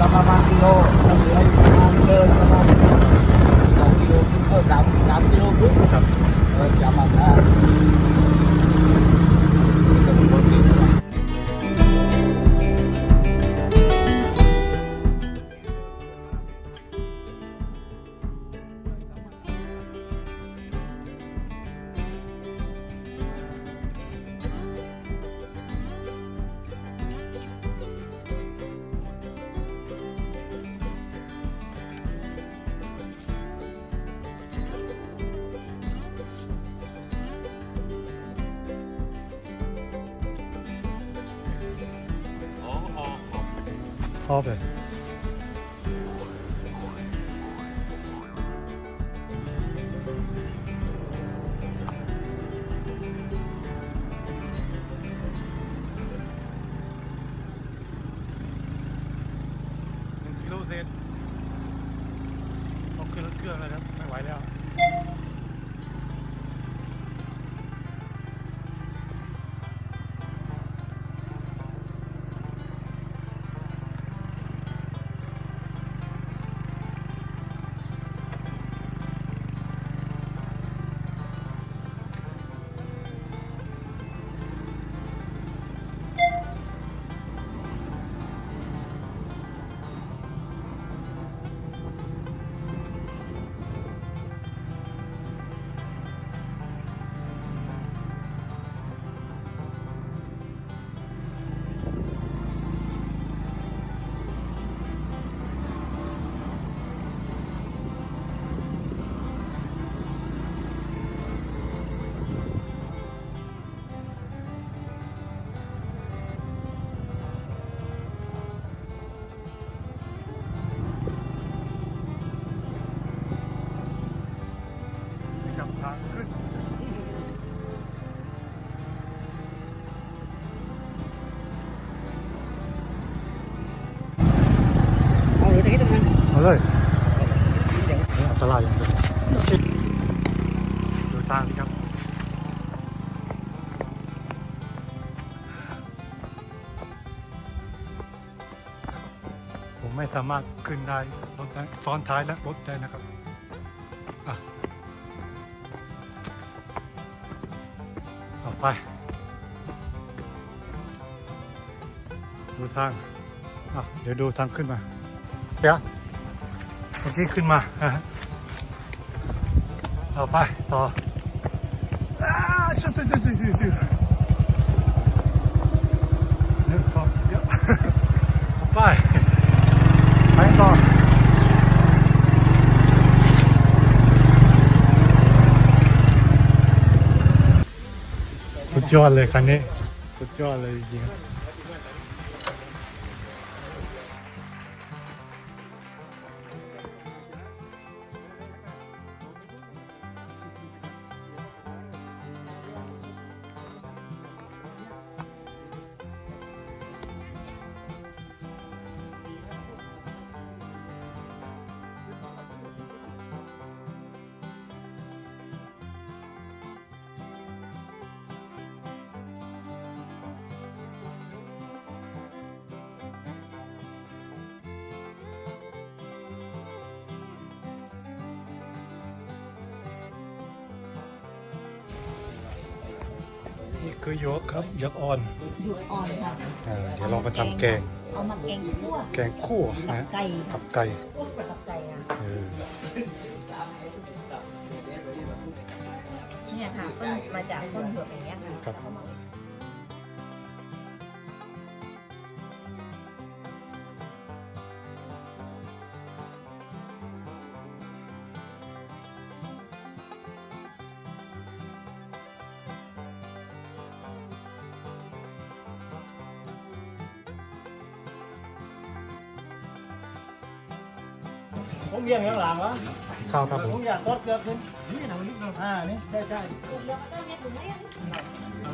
มีความเป็นประมาณกิโลแล้ ช ตรายอย่างเดียวดูทางสิครับผมไม่สามารถขึ้นได้รถได้ซ้อนท้ายและรถได้นะครับอะเอาไป ดูทางเดี๋ยวดูทางขึ้นมาเดี๋ยวเมื่อกี้ขึ้นมา ฮะเอาไปต่ออ้าชิชิชิชิชิชิหนึ่งสองเดี๋ยวเอาไปไปต่อสุดยอดเลยคันนี้สุดยอดเลยจริง คือหยวกครับหยวกอ่อนหยุดอ่อนค่ะเออเดี๋ยวเรามาทำแกง เอามาแกงคั่วแกงคั่วกับนะไก่กัค่ะบไก่กับไก่อะเออเนี่ยค่ะต้นมาจากต้นหยวกอย่างเงี้ยค่ะครับเอามา ผมเบี่ยงข้างหลังวะข้าวครับผผมมอยากรถเกือบขึ้นนี่หนังนิดหนึงอ่านี่ใช่ใช่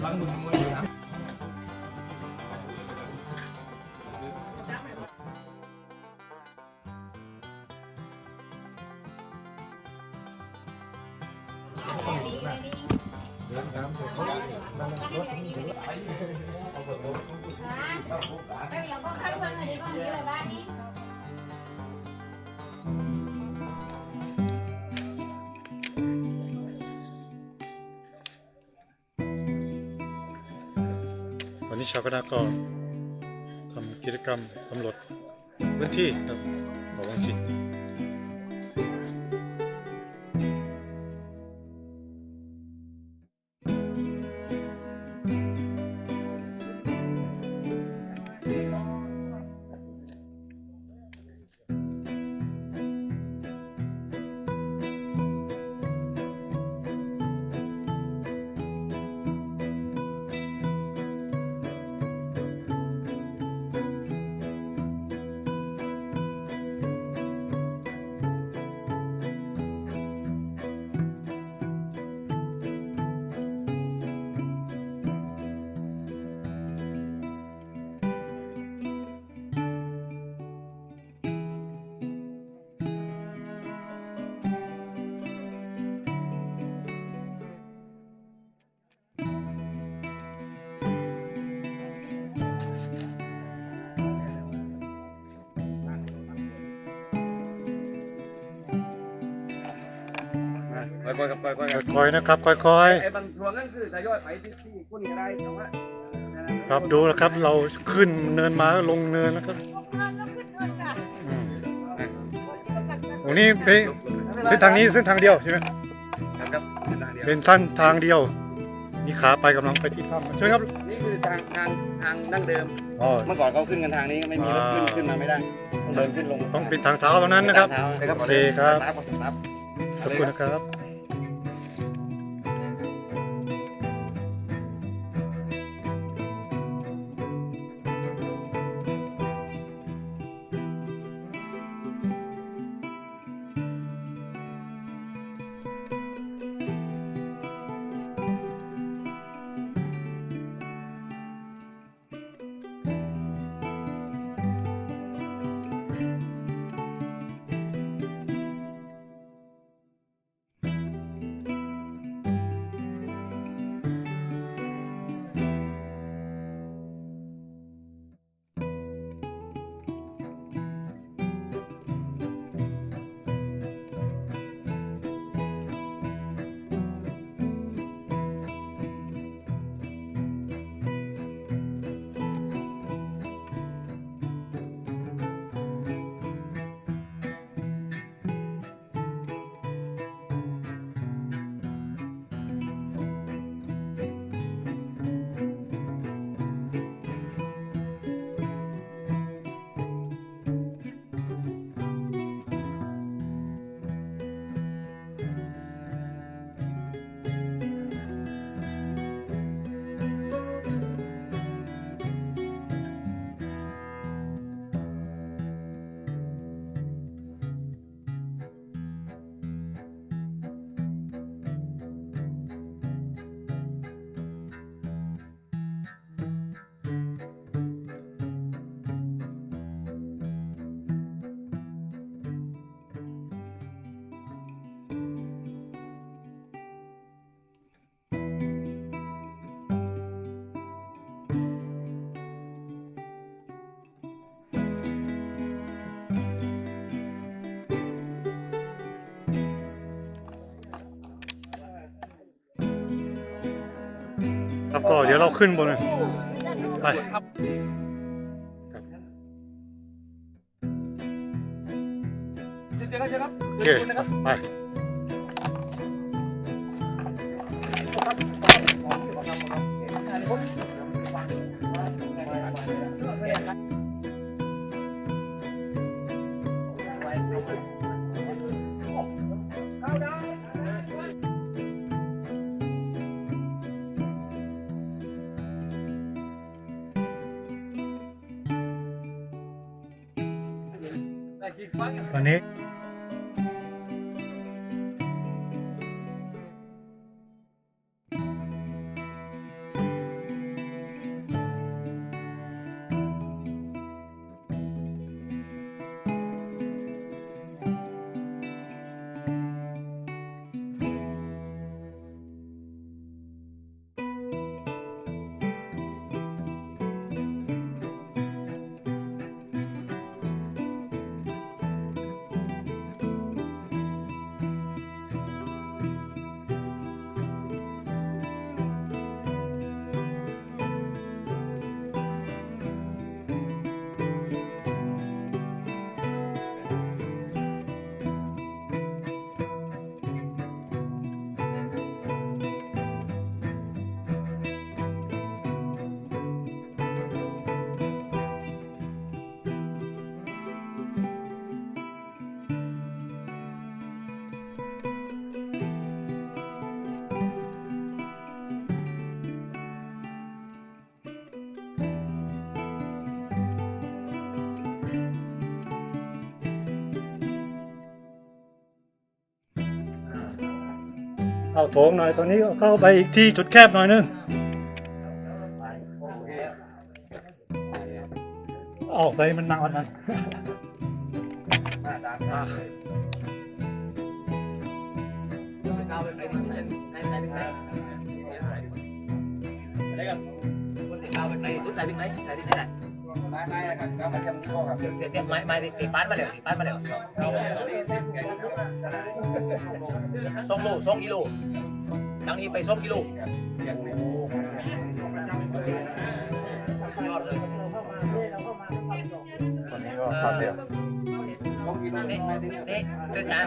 หลังหมุนมือนะเาวคณะก็ทำกิจกรรมสำรวจพื้นที่ครับของวังชิน ค่อยๆกับค่อยๆกับค่อยๆนะครับค่อยไอ้บางรวงนั่นคือทยอยไปที่ที่คนนี้ได้แต่ว่าๆครับดูนะครับเราขึ้นเนินมาลงเนินนะครับอืมตรงนี้เป็นเส้นทางนี้เส้นทางเดียวใช่ไหมครับเป็นทางเดียวเป็นสั้นทางเดียวนี่ขาไปกำลังไปที่ถ้ำช่วยครับนี่คือทางทางทางดั้งเดิม อ๋อเมื่อก่อนเขาขึ้นกันทางนี้ไม่มีรถขึ้นขึ้นมาไม่ได้ต้องเดินขึ้นลงต้องเป็นทางเท้าเท่านั้นนะครับทางเท้าโอเคครับสตาทสตาร์ทขอบคุณนะครับ ก็เดี๋ยวเราขึ้นบนเลยไปครับโอเคไป ตอ เอาโถงหน่อยตรงนี้เข้าไปอีกที่จุดแคบหน่อยนึงเอาไปมันหนักกว่านั้นอาไปไหนดิไหนไหนไหนอะไรกันคนที่เอาไปไหนตุ้ไหนถึงไหนไหนถึงไหน ไม่ไม่กันก็มาเตรียมตัวกับเดี๋ยวเดี๋ยวไม่ไม่ตีปั้นมาเร็วตีปั้นมาเร็วสองโลสองกิโลทางนี้ไปสองกิโลยอดเลยตอนนี้ก็เข้าเดียวนี่นี่เดินทาง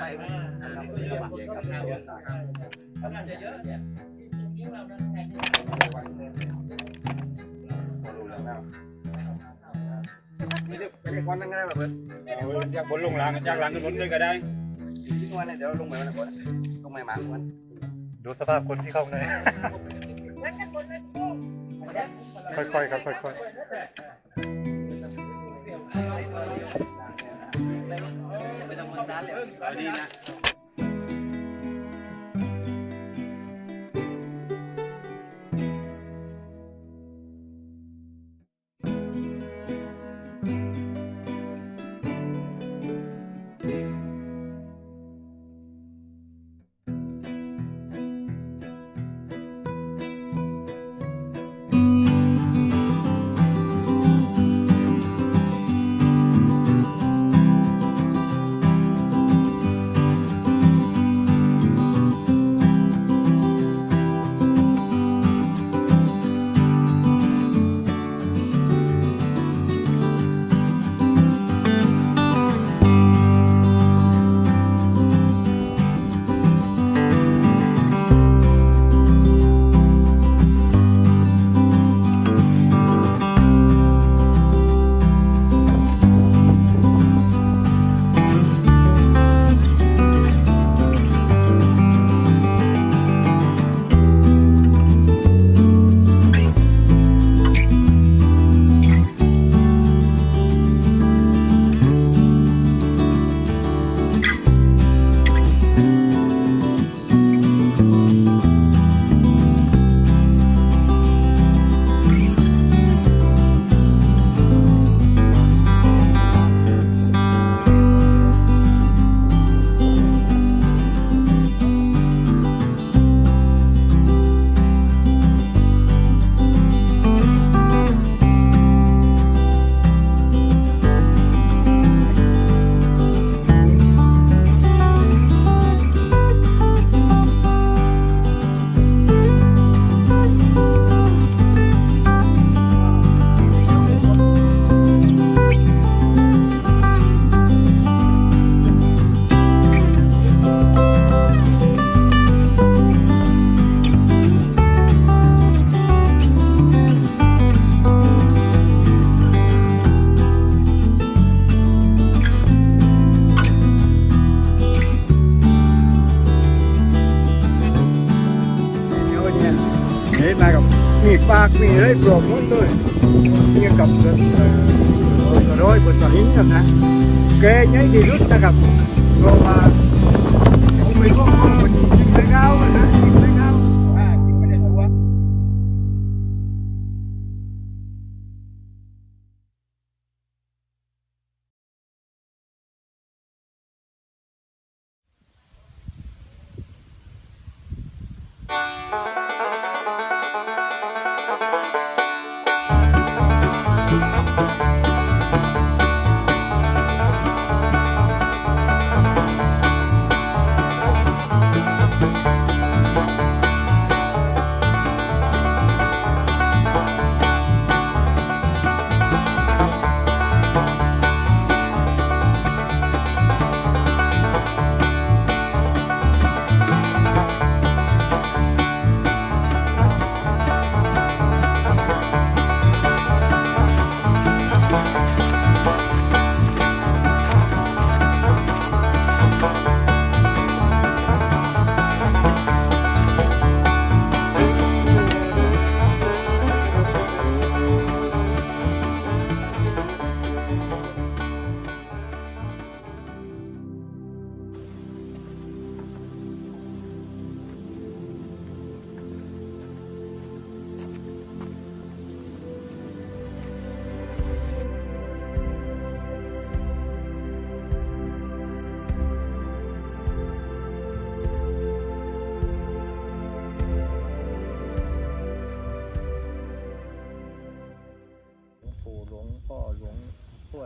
ไป ไม่ได้ไม่ได้ควันนั่งง่ายแบบนี้อยากบนลงหลังจากหลังขึ้นบนด้วยก็ได้ที่วันนี้เดี๋ยวลงไปวันไหนลงไปมาวันดูสภาพคนที่เข้าในค่อยๆครับค่อยไม่ต้อ เห็นมากับมีปากมีอะไรปลอมหมดเลยเนี่ยกับเออกระโดยบนสลิงกันนะแกใหญ่ที่สุดนะครับเพราะว่าผมไม่รู้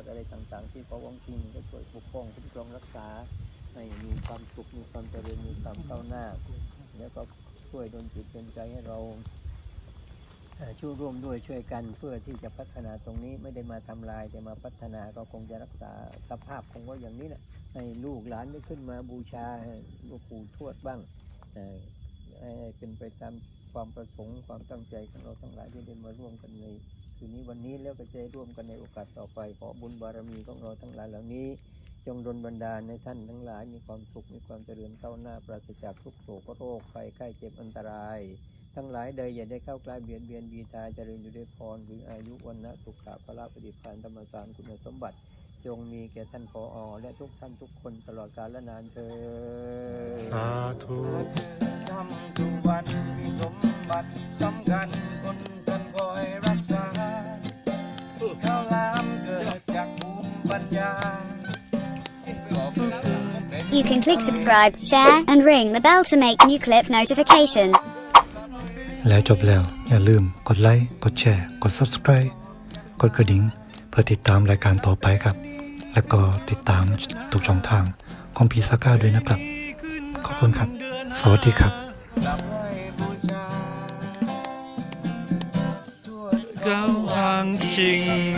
อะไรต่างๆ ที่พระวังคิงก็ช่วยปกป้องคุ้มครองรักษา ให้มีความสุขมีความเจริญมีความก้าวหน้า แล้วก็ช่วยดลจิตดลใจให้เราช่วยร่วมด้วยช่วยกันเพื่อที่จะพัฒนาตรงนี้ไม่ได้มาทำลายแต่มาพัฒนาก็คงจะรักษาสภาพคงไว้อย่างนี้แหละให้ลูกหลานได้ขึ้นมาบูชาหลูกปู่ทวดบ้างเออให้เป็นไปตามความประสงค์ความตั้งใจของเราทั้งหลายที่ได้มาร่วมกันใน คืนนี้วันนี้แล้วก็จะได้ร่วมกันในโอกาสต่อไป ขอบุญบารมีของเราทั้งหลายเหล่านี้ จงดลบันดาลในท่านทั้งหลาย มีความสุขมีความเจริญก้าวหน้าปราศจากทุกโศกโรคภัยไข้เจ็บอันตราย ทั้งหลายใดอย่าได้เข้าใกล้เบียดเบียนบีตาเจริญอยู่ด้วยพรหรืออายุวันนะสุขะพละปฏิภาณธรรมสารคุณสมบัติ จงมีแก่ท่านพออและทุกท่านทุกคนตลอดกาลและนานเธอญสาธุทำสุวรรณมีสมบัติสำคัญคนจนคอยรักษา ข้าวหลามเกิดจากภูมิปัญญา You can click subscribe, share, and ring the bell to make new clip notification. แล้วจบแล้ว อย่าลืมกดไลค์ กดแชร์ กด subscribe กดกระดิ่ง เพื่อติดตามรายการต่อไปครับ แล้วก็ติดตามทุกช่องทางของพีซาก้าด้วยนะครับ ขอบคุณครับ สวัสดีครับกลับไหว้บูา